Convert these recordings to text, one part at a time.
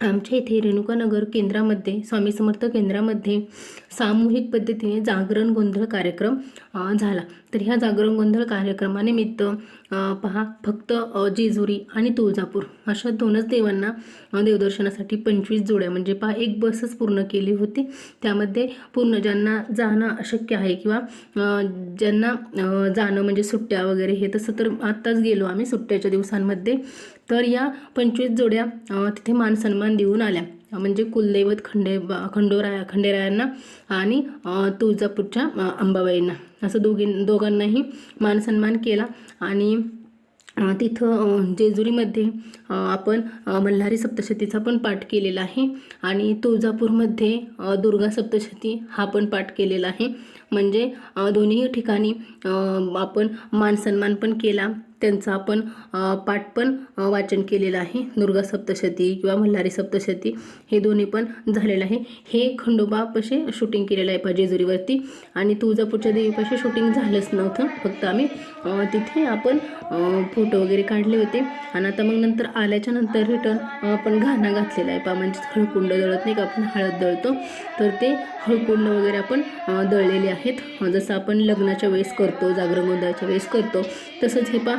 आमच्या इथे रेणुकानगर केंद्रामध्ये स्वामी समर्थ केंद्रामध्ये सामूहिक पद्धतीने जागरण गोंधळ कार्यक्रम झाला. तर ह्या जागरण गोंधळ कार्यक्रमानिमित्त पहा फक्त जेजुरी आणि तुळजापूर अशा दोनच देवांना देवदर्शनासाठी पंचवीस जोड्या म्हणजे पहा एक बसच पूर्ण केली होती. त्यामध्ये पूर्ण ज्यांना जाणं अशक्य आहे किंवा ज्यांना जाणं म्हणजे सुट्ट्या वगैरे हे तसं तर आत्ताच गेलो आम्ही सुट्ट्याच्या दिवसांमध्ये. तर या पंचवीस जोड्या तिथे मान सन्मान देऊन आल्या. म्हणजे कुलदैवत खंडे खंडोराया खंडेरायांना आणि तुळजापूरच्या अंबाबाईंना. असं दोघी दोघांनाही मान सन्मान केला आणि तिथं जेजुरीमध्ये आपण मल्हारी सप्तशतीचा पण पाठ केलेला आहे आणि तुळजापूरमध्ये दुर्गा सप्तशती हा पण पाठ केलेला आहे. म्हणजे दोन्ही ठिकाणी आपण मान सन्मान पण केला. त्यांचा आपण पाठ पण वाचन केलेलं आहे. दुर्गा सप्तशती किंवा मल्हारी सप्तशती हे दोन्ही पण झालेलं आहे. हे खंडोबापाशी शूटिंग केलेलं आहे पाजेजुरीवरती आणि तुळजापूरच्या देवीपाशी शूटिंग झालंच नव्हतं. फक्त आम्ही तिथे आपण फोटो वगैरे काढले होते. आणि आता मग नंतर आल्याच्यानंतर रिटर्न आपण घाणा घातलेला आहे. पा म्हणजेच हळकुंड दळत नाही का? आपण हळद दळतो. तर ते हळकुंड वगैरे आपण दळलेले आहेत. जसं आपण लग्नाच्या वेळेस करतो जागरण गोंधळाच्या वेळेस करतो तसंच हे पा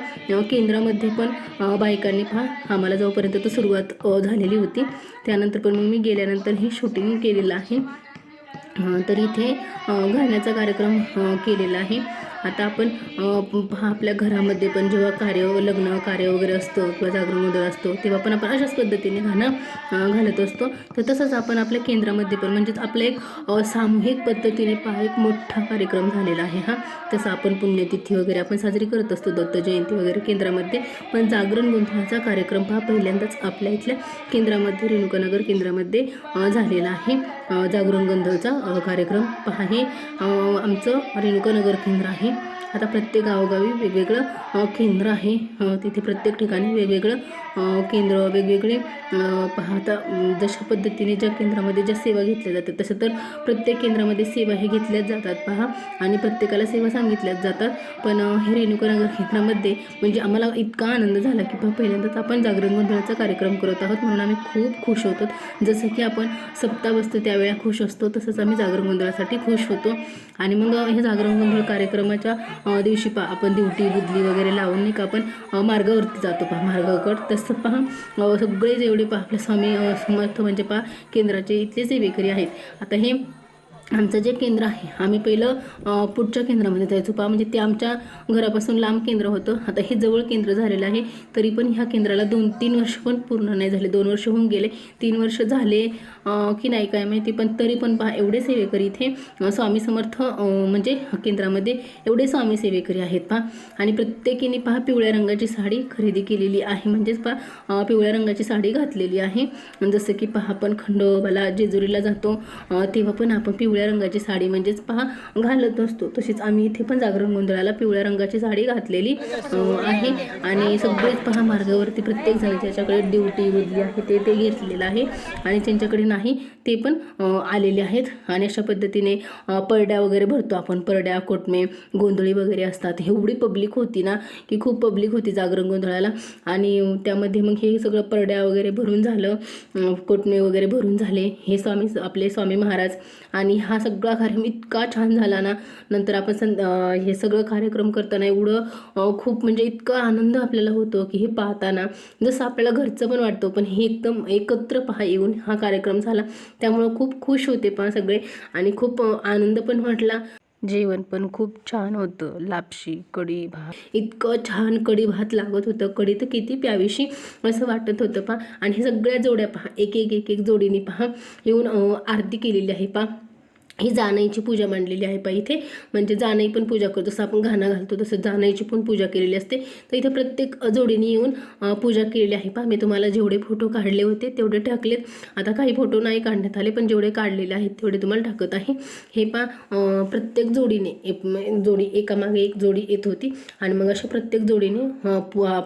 केंद्रामध्ये पण बायकांनी पहा आम्हाला जोपर्यंत तर सुरुवात झालेली होती. त्यानंतर पण मग मी गेल्यानंतर हे शूटिंग केलेलं आहे. तर इथे घाण्याचा कार्यक्रम केलेला आहे. आता आपण पहा आपल्या घरामध्ये पण जेव्हा कार्य लग्न कार्य वगैरे असतं किंवा जागरण गोंधळ असतो तेव्हा पण आपण अशाच पद्धतीने गाणं घालत असतो. तर तसंच आपण आपल्या केंद्रामध्ये पण म्हणजेच आपलं एक सामूहिक पद्धतीने पहा एक मोठा कार्यक्रम झालेला आहे हा. तसं आपण पुण्यतिथी वगैरे आपण साजरी करत असतो दत्त जयंती वगैरे केंद्रामध्ये. पण जागरण गोंधळाचा कार्यक्रम हा पहिल्यांदाच आपल्या इथल्या केंद्रामध्ये रेणुकानगर केंद्रामध्ये झालेला आहे. जागरण गोंधळचा कार्यक्रम. पहा हे आमचं रेणुकानगर केंद्र आहे. आता प्रत्येक गावोगावी वेगवेगळं केंद्र आहे. तिथे प्रत्येक ठिकाणी वेगवेगळं केंद्र वेगवेगळे पाहता जशा पद्धतीने ज्या केंद्रामध्ये ज्या सेवा घेतल्या जातात तसं तर प्रत्येक केंद्रामध्ये सेवा हे घेतल्याच जातात पहा. आणि प्रत्येकाला सेवा सांगितल्याच जातात. पण हे रेणुकानगर केंद्रामध्ये म्हणजे आम्हाला इतका आनंद झाला की पहा पहिल्यांदाच आपण जागरण गोंधळाचा कार्यक्रम करत आहोत म्हणून आम्ही खूप खुश होतो. जसं की आपण सप्ताह बसतो त्यावेळेला खुश असतो तसंच आम्ही जागरण गोंधळासाठी खुश होतो. आणि मग हे जागरण गोंधळ कार्यक्रमात अ, दिवशी पा आपण दिवटी बुदली वगैरे लावून नाही का आपण मार्गावरती जातो पहा. मार्गाकड तसं पहा सगळे जेवढे पहा आपले स्वामी समर्थ म्हणजे पहा केंद्राचे इथले सेवेकरी आहेत. आता हे आमचं जे केंद्र आहे आम्ही पहिलं पुढच्या केंद्रामध्ये जायचो. पहा म्हणजे ते आमच्या घरापासून लांब केंद्र होतं. आता हे जवळ केंद्र झालेलं आहे तरी पण ह्या केंद्राला दोन तीन वर्ष पण पूर्ण नाही झाले. दोन वर्ष होऊन गेले. तीन वर्ष झाले की नाही काय माहिती पण तरी पण पहा एवढे सेवेकरी इथे स्वामी समर्थ म्हणजे केंद्रामध्ये एवढे स्वामी सेवेकरी आहेत पहा. आणि प्रत्येकीने पहा पिवळ्या रंगाची साडी खरेदी केलेली आहे. म्हणजेच पहा पिवळ्या रंगाची साडी घातलेली आहे. जसं की पहा आपण खंडोबाला जेजुरीला जातो तेव्हा पण आपण पिवळ्या रंगाची साडी म्हणजेच पहा घालत असतो. तशीच आम्ही इथे पण जागरण गोंधळाला पिवळ्या रंगाची साडी घातलेली आहे. आणि सगळेच पहा मार्गावरती प्रत्येक जण ज्याच्याकडे ड्युटी बुदली आहे ते ते घेतलेलं आहे. आणि त्यांच्याकडे नाही ते पण आलेले आहेत. आणि अशा पद्धतीने अ, परड्या वगैरे भरतो आपण. परड्या कोटमे गोंधळी वगैरे असतात. एवढी पब्लिक होती ना की खूप पब्लिक होती जागरण गोंधळाला. आणि त्यामध्ये मग हे सगळं परड्या वगैरे भरून झालं कोटमे वगैरे भरून झाले. हे स्वामी आपले स्वामी महाराज आणि हा सगळा कार्यक्रम इतका छान झाला ना. नंतर आपण सं हे सगळं कार्यक्रम करताना एवढं खूप म्हणजे इतका आनंद आपल्याला होतो की हे पाहताना. जसं आपल्याला घरचं पण वाटतं पण हे एकदम एकत्र पहा येऊन हा कार्यक्रम झाला. त्यामुळं खूप खुश होते पहा सगळे आणि खूप आनंद पण वाटला. जेवण पण खूप छान होतं. लापशी कढी भात. इतकं छान कढी भात लागत होतं. कढी तर किती प्यावीशी असं वाटत होतं पहा. आणि हे सगळ्या जोड्या पहा. एक एक एक एक जोडीने पहा. येऊन आरती केलेली आहे पहा. ही जाणईची पूजा मांडलेली आहे पा इथे. म्हणजे जाणई पण पूजा करतो. जसं आपण घाणा घालतो तसं जाणईची पण पूजा केलेली असते. तर इथे प्रत्येक जोडीने येऊन पूजा केलेली आहे. पा मी तुम्हाला जेवढे फोटो काढले होते तेवढे टाकलेत. आता काही फोटो नाही काढण्यात आले पण जेवढे काढलेले आहेत तेवढे तुम्हाला टाकत आहे. हे पा प्रत्येक जोडीने एक जोडी एकामागे एक जोडी येत होती. आणि मग अशा प्रत्येक जोडीने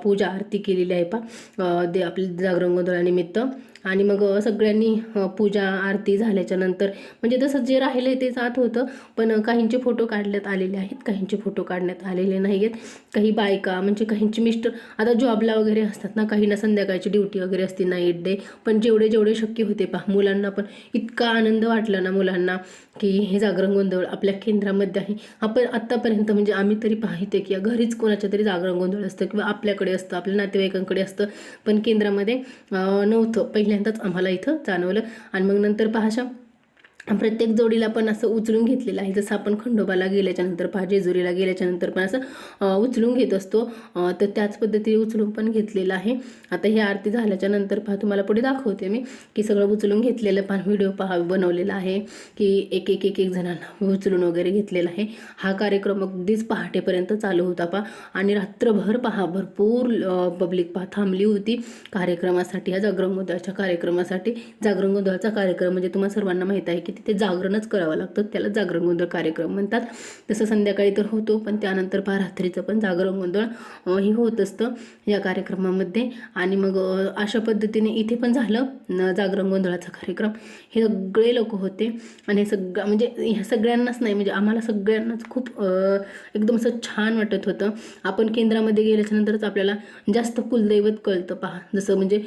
पूजा आरती केलेली आहे पा दे आपल्या जागरण गोंधळानिमित्त. आणि मग सगळ्यांनी पूजा आरती झाल्याच्यानंतर म्हणजे तसं जे राहिले ते जात होतं. पण काहींचे फोटो काढण्यात आलेले आहेत काहींचे फोटो काढण्यात आलेले नाही आहेत. काही बायका म्हणजे काहींचे मिस्टर आता जॉबला वगैरे असतात ना काहींना संध्याकाळची ड्युटी वगैरे असते नाईट डे. पण जेवढे जेवढे शक्य होते पहा मुलांना पण इतका आनंद वाटला ना मुलांना की हे जागरण गोंधळ आपल्या केंद्रामध्ये आहे. आपण आत्तापर्यंत म्हणजे आम्ही तरी पाहिते की घरीच कोणाच्या तरी जागरण गोंधळ असतं किंवा आपल्याकडे असतं आपल्या नातेवाईकांकडे असतं. पण केंद्रामध्ये नव्हतं. पहिल्या पहिल्यांदाच आम्हाला इथं जाणवलं. आणि मग नंतर पहाशा प्रत्येक जोडीला पण असं उचलून घेतलेलं आहे. जसं आपण खंडोबाला गेल्याच्यानंतर पहा जेजुरीला गेल्याच्यानंतर पण असं उचलून घेत असतो. तर त्याच पद्धतीने उचलून पण घेतलेलं आहे. आता ही आरती झाल्याच्यानंतर पहा तुम्हाला पुढे दाखवते मी की सगळं उचलून घेतलेलं पण व्हिडिओ पहा बनवलेला आहे की एक एक एक एक जणांना उचलून वगैरे घेतलेला आहे. हा कार्यक्रम अगदीच पहाटेपर्यंत चालू होता पहा. आणि रात्रभर पहा भरपूर पब्लिक पहा थांबली होती. कार्यक्रमासाठी या जागरण गोंधळाच्या कार्यक्रमासाठी जागरण गोंधळाचा कार्यक्रम म्हणजे तुम्हाला सर्वांना माहीत आहे की तिथे जागरणच करावं लागतं. त्याला जागरण गोंधळ कार्यक्रम म्हणतात. तसं संध्याकाळी तर होतो पण त्यानंतर पहा रात्रीचं पण जागरण गोंधळ ही हे होत असतं या कार्यक्रमामध्ये. आणि मग अशा पद्धतीने इथे पण झालं जागरण गोंधळाचा कार्यक्रम. हे सगळे लोक होते. आणि हे सगळं म्हणजे ह्या सगळ्यांनाच नाही म्हणजे आम्हाला सगळ्यांनाच खूप एकदम असं छान वाटत होतं. आपण केंद्रामध्ये गेल्याच्या नंतरच आपल्याला जास्त कुलदैवत कळतं पहा. जसं म्हणजे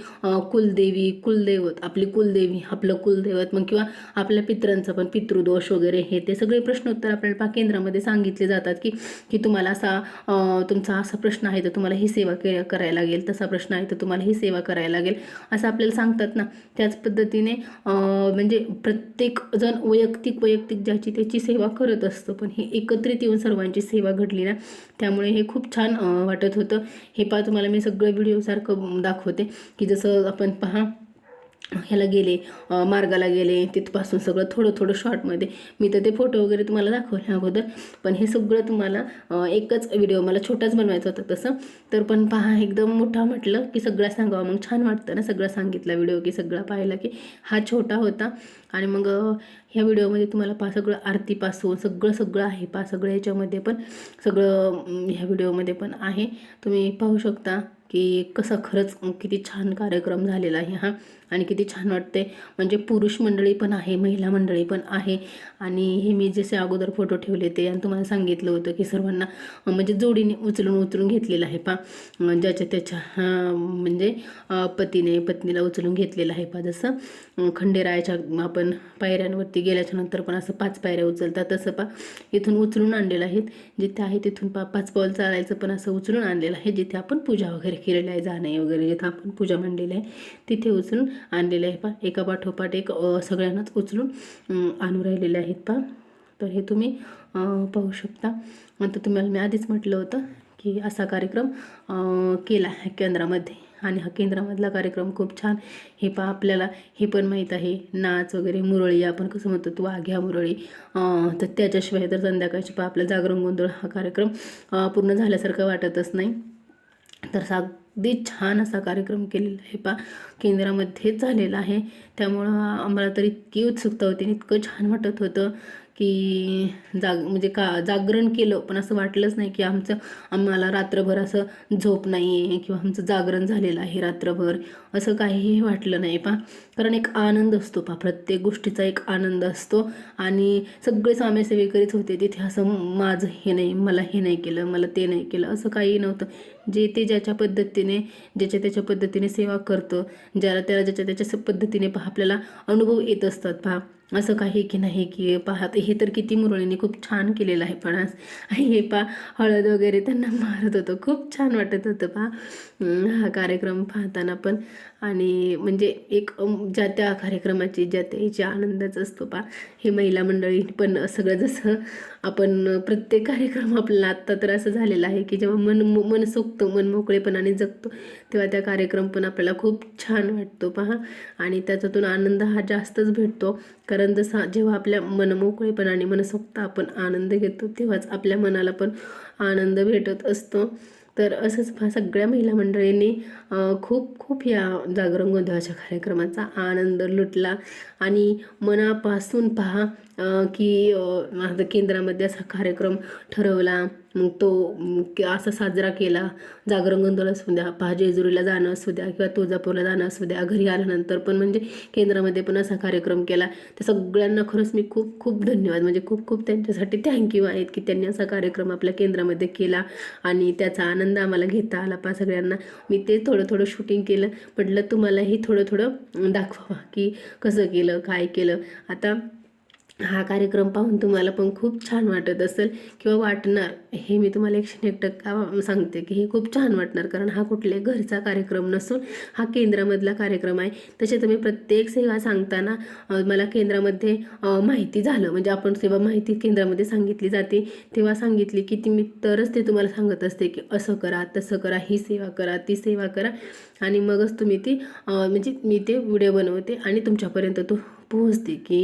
कुलदेवी कुलदैवत आपली कुलदेवी आपलं कुलदैवत मग किंवा आपल्या पितरांचं पण पितृदोष वगैरे हे ते सगळे प्रश्न उत्तर आपल्याला केंद्रामध्ये सांगितले जातात की की तुम्हाला असा तुमचा असा प्रश्न आहे तर तुम्हाला ही सेवा के करायला लागेल. तसा प्रश्न आहे तर तुम्हाला ही सेवा करायला लागेल. असं आपल्याला सांगतात ना. त्याच पद्धतीने म्हणजे प्रत्येक जण वैयक्तिक वैयक्तिक ज्याची त्याची सेवा करत असतो पण हे एकत्रित येऊन सर्वांची सेवा घडली ना त्यामुळे हे खूप छान वाटत होतं. हे पहा तुम्हाला मी सगळं व्हिडिओसारखं दाखवते की जसं आपण पहा ह्याला गेले मार्गाला गेले तिथपासून सगळं थोडं थोडं शॉर्टमध्ये मी तर ते फोटो वगैरे तुम्हाला दाखवले अगोदर पण हे सगळं तुम्हाला एकच व्हिडिओ मला छोटाच बनवायचा होता तसं. तर पण पहा एकदम मोठा म्हटलं की सगळं सांगावं. मग छान वाटतं ना सगळं सांगितला व्हिडिओ की सगळा पाहिला की. हा छोटा होता. आणि मग ह्या व्हिडिओमध्ये तुम्हाला पहा सगळं आरतीपासून सगळं सगळं आहे पहा सगळं ह्याच्यामध्ये पण सगळं ह्या व्हिडिओमध्ये पण आहे. तुम्ही पाहू शकता की कसा खरंच किती छान कार्यक्रम झालेला आहे हा. आणि किती छान वाटते म्हणजे पुरुष मंडळी पण आहे महिला मंडळी पण आहे. आणि हे मी जसे अगोदर फोटो ठेवले ते आणि तुम्हाला सांगितलं होतं की सर्वांना म्हणजे जोडीने उचलून उचलून घेतलेलं आहे पा ज्याच्या त्याच्या म्हणजे पतीने पत्नीला उचलून घेतलेलं आहे पा जसं. खंडेरायाच्या आपण पायऱ्यांवरती गेल्याच्यानंतर पण असं पाच पायऱ्या उचलतात. तसं पा इथून उचलून आणलेलं आहेत. जिथे आहे तिथून पा पाच पाऊल चालायचं पण असं उचलून आणलेलं आहे. जिथे आपण पूजा वगैरे केलेली आहे जाणे वगैरे जिथं आपण पूजा मांडलेली आहे तिथे उचलून आणलेलं आहे पा एका पाठोपाठ एक सगळ्यांनाच उचलून आणून राहिलेले आहेत पा तर हे तुम्ही पाहू शकता. तर तुम्हाला मी आधीच म्हटलं होतं की असा कार्यक्रम केला आहे केंद्रामध्ये. आणि हा केंद्रामधला कार्यक्रम खूप छान. हे पा आपल्याला हे पण माहीत आहे. नाच वगैरे मुरळी आपण कसं म्हणतो तू वाघ्या मुरळी. तर त्याच्याशिवाय तर संध्याकाळची पा आपला जागरण गोंधळ हा कार्यक्रम पूर्ण झाल्यासारखं वाटतच नाही. तर साग अगदी छान असा कार्यक्रम केलेला आहे. पा केंद्रामध्येच झालेला आहे. त्यामुळं आम्हाला तर इतकी उत्सुकता होती आणि इतकं छान वाटत होतं. की जाग म्हणजे का जागरण केलं पण असं वाटलंच नाही की आमचं आम्हाला रात्रभर असं झोप नाही आहे किंवा आमचं जागरण झालेलं आहे रात्रभर असं काहीही वाटलं नाही पा कारण एक आनंद असतो पा प्रत्येक गोष्टीचा एक आनंद असतो आणि सगळे सामेसेवेकरीच होते तिथे असं माझं हे नाही मला हे नाही केलं मला ते नाही केलं असं काही नव्हतं. जे ते ज्याच्या पद्धतीने ज्याच्या त्याच्या पद्धतीने सेवा करतं ज्याला त्याला ज्याच्या त्याच्या पद्धतीने पहा आपल्याला अनुभव येत असतात पहा. असं काही की नाही की पाहत हे तर किती मुरळीने खूप छान केलेलं आहे पण आज. हे पा हळद वगैरे त्यांना मारत होतं. खूप छान वाटत होतं पहा अं, हा कार्यक्रम पाहताना पण. आणि म्हणजे एक ज्या त्या कार्यक्रमाची ज्या त्याची आनंदच असतो पा हे महिला मंडळी पण सगळं जसं आपण प्रत्येक कार्यक्रम आपल्याला आत्ता तर असं झालेलं आहे की जेव्हा मन मन सोकतं मन मोकळेपणाने जगतो तेव्हा त्या कार्यक्रम पण आपल्याला खूप छान वाटतो पहा. आणि त्याच्यातून आनंद हा जास्तच भेटतो. कारण जसा जेव्हा आपल्या मन मोकळेपणाने मनसोक्त आपण आनंद घेतो तेव्हाच आपल्या मनाला पण आनंद भेटत असतो. तर असंच पहा सगळ्या महिला मंडळींनी खूप खूप या जागरण गोंधळाच्या कार्यक्रमाचा आनंद लुटला. आणि मनापासून पहा की केंद्रामध्ये असा कार्यक्रम ठरवला. मग तो असा साजरा केला. जागरण गोंधळ असू द्या पहाजेजुरीला जाणं असू द्या किंवा तुळजापूरला जाणं असू द्या घरी आल्यानंतर पण म्हणजे केंद्रामध्ये पण असा कार्यक्रम केला. त्या सगळ्यांना खरंच मी खूप खूप धन्यवाद. म्हणजे खूप खूप त्यांच्यासाठी थँक्यू आहेत की त्यांनी असा कार्यक्रम आपल्या केंद्रामध्ये केला आणि त्याचा आनंद आम्हाला घेता आला पा सगळ्यांना. मी ते थोडं थोडं शूटिंग केलं. म्हटलं तुम्हालाही थोडं थोडं दाखवा की कसं केलं काय केलं. आता हा कार्यक्रम पाहून तुम्हाला पण खूप छान वाटत असेल किंवा वाटणार. हे मी तुम्हाला एकशे एक टक्का सांगते की हे खूप छान वाटणार कारण हा कुठल्याही घरचा कार्यक्रम नसून हा केंद्रामधला कार्यक्रम आहे. तसे तुम्ही प्रत्येक सेवा सांगताना मला केंद्रामध्ये माहिती झालं. म्हणजे आपण सेवा माहिती केंद्रामध्ये सांगितली जाते. तेव्हा सांगितली की ती मी तरच ते तुम्हाला सांगत असते की असं करा तसं करा ही सेवा करा ती सेवा करा. आणि मगच तुम्ही ती म्हणजे मी ते व्हिडिओ बनवते आणि तुमच्यापर्यंत तो पोहोचते की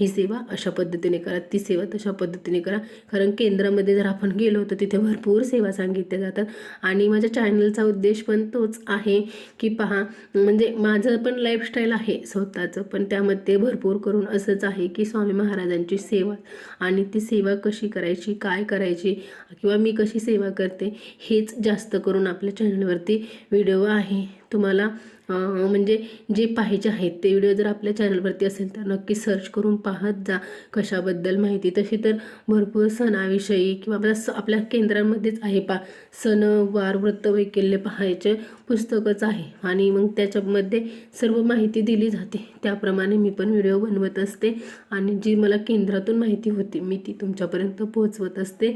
ही सेवा अशा पद्धतीने करा ती सेवा तशा पद्धतीने करा. कारण केंद्रामध्ये जर आपण गेलो तर तिथे भरपूर सेवा सांगितल्या जातात. आणि माझ्या चॅनलचा उद्देश पण तोच आहे की पहा म्हणजे माझं पण लाईफस्टाईल आहे स्वतःचं पण त्यामध्ये भरपूर करून असंच आहे की स्वामी महाराजांची सेवा आणि ती सेवा कशी करायची काय करायची किंवा मी कशी सेवा करते हेच जास्त करून आपल्या चॅनलवरती व्हिडिओ आहे. तुम्हाला म्हणजे जे पाहिजे आहेत ते व्हिडिओ जर आपल्या चॅनलवरती असेल तर नक्की सर्च करून पाहत जा. कशाबद्दल माहिती? तशी तर भरपूर सणाविषयी किंवा आपल्या स आपल्या केंद्रांमध्येच आहे पा सण वार व्रत वैकल्य पाहायचे पुस्तकच आहे. आणि मग त्याच्यामध्ये सर्व माहिती दिली जाते. त्याप्रमाणे मी पण व्हिडिओ बनवत असते. आणि जी मला केंद्रातून माहिती होती मी ती तुमच्यापर्यंत पोहोचवत असते.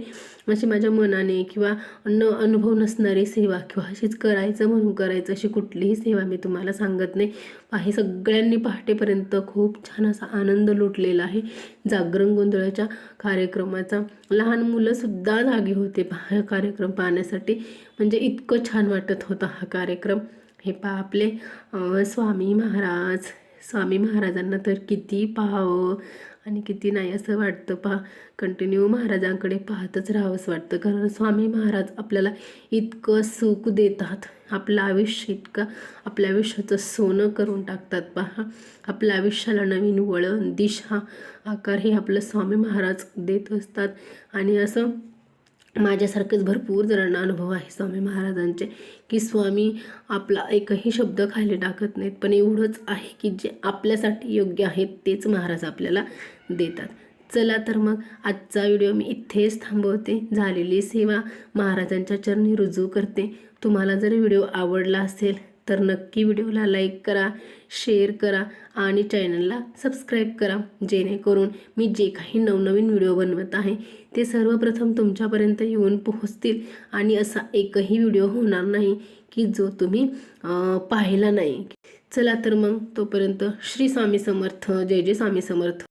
अशी माझ्या मनाने किंवा न अनुभव नसणारी सेवा किंवा अशीच करायचं म्हणून करायचं अशी कुठलीही सेवा मी तुम्हाला सांगत नाही. आहे. सगळ्यांनी पहाटेपर्यंत खूप छान असा आनंद लुटलेला आहे. जागरण गोंधळाच्या कार्यक्रमाचा लहान मुलंसुद्धा जागी होते. पहा हा कार्यक्रम पाहण्यासाठी म्हणजे इतकं छान वाटत होता हा कार्यक्रम. हे पहा आपले स्वामी महाराज. स्वामी महाराजांना तर किती पाहावं आणि किती नाही असं वाटतं. पहा कंटिन्यू महाराजांकडे पाहतच राहावंसं वाटतं. कारण स्वामी महाराज आपल्याला इतकं सुख देतात. आपलं आयुष्य इतकं आपल्या आयुष्याचं सोनं करून टाकतात. पहा आपल्या आयुष्याला नवीन वळण दिशा आकार हे आपलं स्वामी महाराज देत असतात. आणि असं माझ्यासारखंच भरपूर जणांना अनुभव आहे स्वामी महाराजांचे की स्वामी आपला एकही शब्द खाली टाकत नाहीत. पण एवढंच आहे की जे आपल्यासाठी योग्य आहेत तेच महाराज आपल्याला देतात. चला तर मग आजचा व्हिडिओ मी इथेच थांबवते. झालेली सेवा महाराजांच्या चरणी रुजू करते. तुम्हाला जर व्हिडिओ आवडला असेल तर नक्की व्हिडिओला लाईक करा शेअर करा आणि चॅनलला सबस्क्राईब करा. जेणेकरून मी जे काही नवनवीन व्हिडिओ बनवत आहे ते सर्वप्रथम तुमच्यापर्यंत येऊन पोहोचतील. आणि असा एकही व्हिडिओ होणार नाही की जो तुम्ही पाहिला नाही. चला तर मग तोपर्यंत श्री स्वामी समर्थ जय जय स्वामी समर्थ.